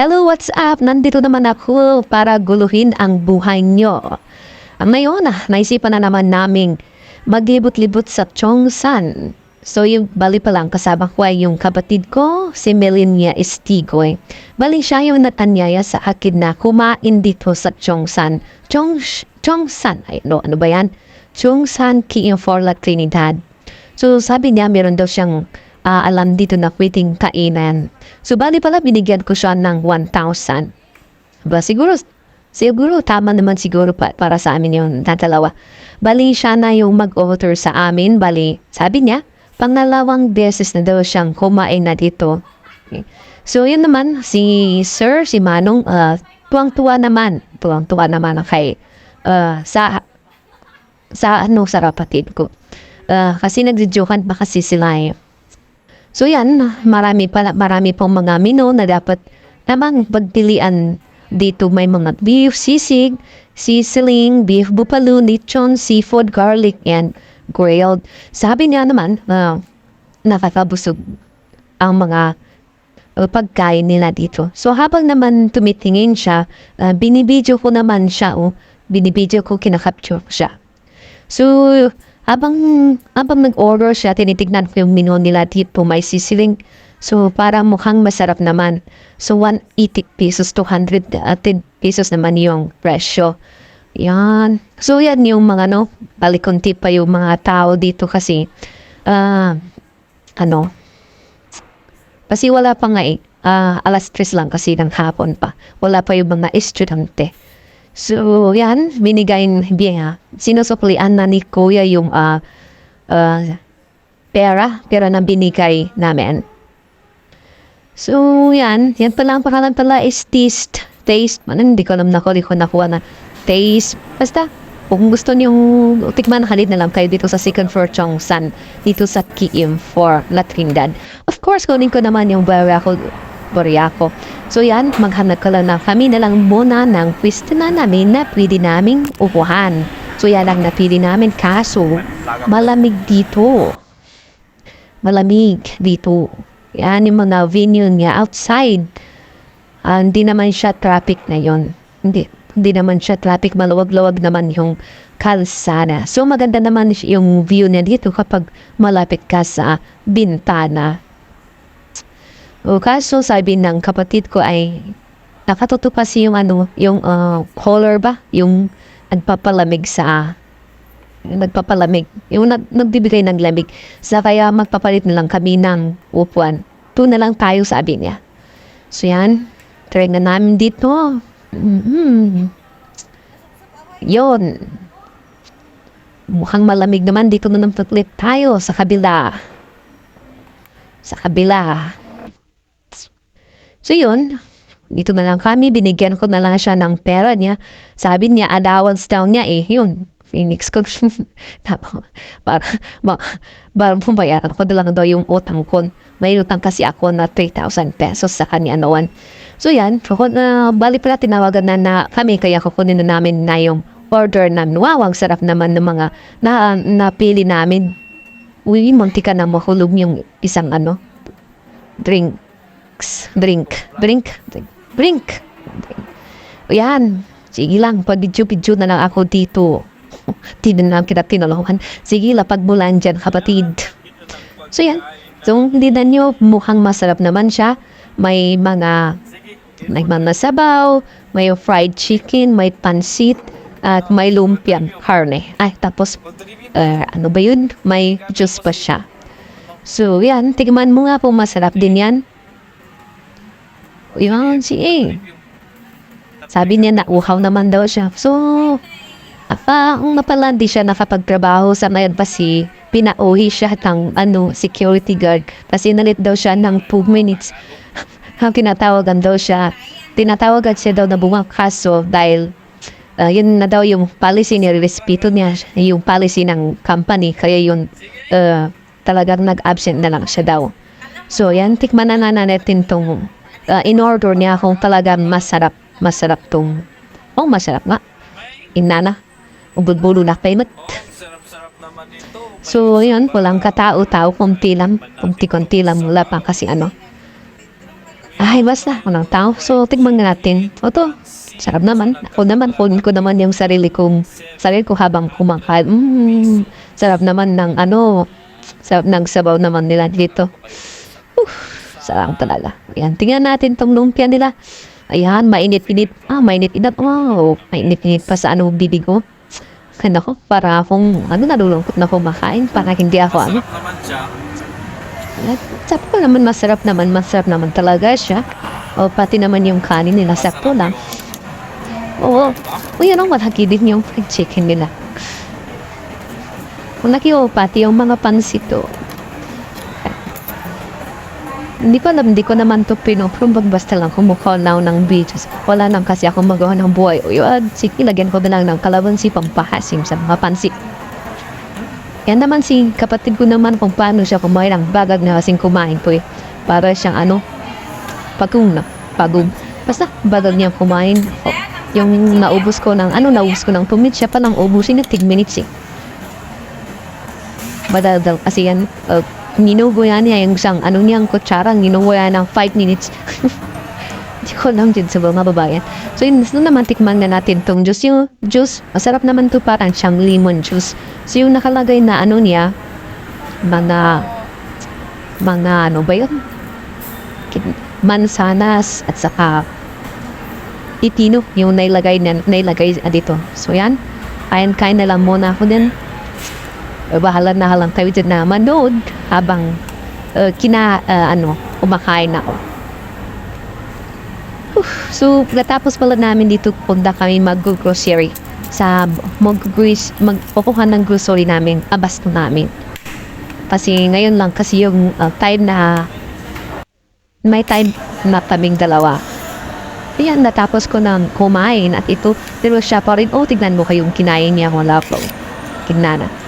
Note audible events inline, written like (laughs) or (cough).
Hello, what's up? Nandito naman ako para guluhin ang buhay nyo. Ang Ngayon, ah, naisipan na naman naming maglibot-libot sa Chongsan. So, yung bali pa lang, kasama ko ay yung kapatid ko, si Melania Estigoy. Bali siya yung natanyaya sa akin na kumain dito sa Chongsan. Chong, Chongsan, ay no, ano ba yan? Chongsan King for La Trinidad. So, sabi niya, meron daw siyang ah, alam dito na pwedeng kainan. So, bali pala, binigyan ko siya ng 1,000. Ba, siguro, siguro, tama naman siguro pa, para sa amin yung tatalawa. Bali, siya na yung mag-order sa amin. Bali, sabi niya, pangalawang beses na daw siyang kumain na dito. So, yun naman, si Sir, si Manong, ah, tuwang-tuwa naman. Tuwang-tuwa naman kay, ah, sa, sa ano, sa kapatid ko. Ah, kasi nagdijokan pa kasi sila eh. So yan, marami pala, marami pong mga menu na dapat namang pagpilian dito may mga beef, sisig, sisiling, beef buffalo, lechon, seafood, garlic, and grilled. Sabi niya naman na nakakabusog ang mga uh, pagkain nila dito. So habang naman tumitingin siya, uh, binibidyo ko naman siya, oh, binibidyo ko, kinakapture siya. So, habang, habang nag-order siya, tinitignan ko yung menu nila dito, may sisiling. So, para mukhang masarap naman. So, 180 pesos, 200 uh, 10 pesos naman yung presyo. Yan. So, yan yung mga, no, balikunti pa yung mga tao dito kasi, ah, ano, kasi wala pa nga eh. Ah, alas tres lang kasi ng hapon pa. Wala pa yung mga estudyante. So, yan, binigay biya. Sinusuklian na ni Kuya yung ah, ah, pera, pera na binigay namin. So, yan. Yan pala ang pangalan pala is Taste. Taste. Man, hindi ko alam na ko. Ko nakuha na Taste. Basta, kung gusto niyong tikman, halit na lang kayo dito sa second floor Chongsan. Dito sa Kiim for La Trinidad. Of course, kunin ko naman yung Barako. Boriaco. So yan, maghanap ka lang na kami na lang muna ng pwesto na namin na pwede naming upuhan. So yan lang napili namin kaso malamig dito. Malamig dito. Yan yung mga venue niya outside. Ah, hindi naman siya traffic na yon. Hindi. Hindi naman siya traffic. Maluwag-luwag naman yung kalsada. So maganda naman yung view niya dito kapag malapit ka sa bintana. O kaso sabi ng kapatid ko ay nakatuto kasi yung ano, yung uh, color ba? Yung nagpapalamig sa nagpapalamig. Yung nag, nagbibigay ng lamig. Sa kaya magpapalit na lang kami ng upuan. Ito na lang tayo sabi niya. So yan, try na namin dito. mm Yon. Mukhang malamig naman dito na naman tayo sa kabila. Sa kabila. So yun, dito na lang kami, binigyan ko na lang siya ng pera niya. Sabi niya, allowance daw niya eh, yun. Phoenix ko. (laughs) Tapos, para, ma, para bayaran ko lang daw yung utang ko. May utang kasi ako na 3,000 pesos sa kanya noon. So yan, uh, bali pala tinawagan na, na kami, kaya kukunin na namin na yung order na wow, ang sarap naman ng mga na, napili namin. Uy, munti ka na mahulog yung isang ano, drink drinks. Drink. Drink. Drink. Drink. Drink. Yan. Sige lang. Pag-video-video na lang ako dito. (laughs) Di na lang kita tinulungan. Sige lang. Pagmulan dyan, kapatid. So yan. So, hindi na nyo, mukhang masarap naman siya. May mga, may mga sabaw, may fried chicken, may pansit, at may lumpiang karne. Ay, tapos, uh, ano ba yun? May juice pa siya. So, yan. Tigman mo nga po, masarap din yan. Yun, si A. Sabi niya na uhaw naman daw siya. So, apa, ang napala di siya nakapagtrabaho sa ngayon pa si pinauhi siya ng ano, security guard. Kasi nalit daw siya ng 2 minutes. (laughs) tinatawagan daw siya. Tinatawagan siya daw na bumakaso dahil uh, yun na daw yung policy niya, respeto niya yung policy ng company. Kaya yun uh, talagang nag-absent na lang siya daw. So, yan, tikman na na natin tong uh, in-order niya kung talagang masarap, masarap tong, oh, masarap nga. Inana, ubod-bulo na payment. So, yun, walang katao-tao, kunti lang, kunti-kunti lang, wala pa kasi ano. Ay, basta, unang tao. So, tignan nga natin. O to, sarap naman. Ako naman, kunin ko naman yung sarili kong, sarili ko habang kumakain. Mm, sarap naman ng ano, sarap ng sabaw naman nila dito. Uf, sarap talaga. Ayan, tingnan natin tong lumpia nila. Ayan, mainit-init. Ah, mainit-init. Wow, mainit-init pa sa ano, bibig ko. Kaya ko, para akong, ano, nalulungkot na kumakain. Para hindi ako, ano, at sabi ko naman masarap naman, masarap naman talaga siya. O pati naman yung kanin nila, sakto lang. Oo. O yan ang malaki din yung fried chicken nila. Kung nakiyo, pati yung mga pansito. Hindi ko alam, hindi ko naman to pinuprong basta lang kumukha na ng videos. Wala nang kasi ako magawa ng buhay. O yun, sige, lagyan ko na lang ng kalabansi pampahasim sa mga pansit. Yan naman si kapatid ko naman kung paano siya kumain ng bagag na kasing kumain ko eh. Para siyang ano, pagong na, pagong. Basta bagag niya kumain. O, yung naubos ko ng, ano, naubos ko ng 2 minutes, siya pa lang ubusin na 10 minutes eh. Badadal, kasi yan, uh, ninugo yan niya yung isang, ano niyang kutsara, ninugo yan ng 5 minutes. (laughs) Hindi ko alam din sa mga babayan. So yun, so naman tikman na natin tong juice. Yung juice, masarap naman to parang siyang lemon juice. So yung nakalagay na ano niya, mga, mga ano ba yun? Mansanas at saka itino yung nailagay na nailagay dito. So yan, kain kain na lang muna ako din. Bahala na lang tayo dyan na manood habang uh, kina, uh, ano, kumakain ako. So, natapos pala namin dito punta kami mag-grocery sa mag-grocery, magpukuha ng grocery namin, abasto namin. Kasi ngayon lang kasi yung uh, time na may time na kaming dalawa. Ayan, natapos ko ng kumain at ito, pero siya pa rin, oh, tignan mo kayong kinain niya, wala po. Tignan na.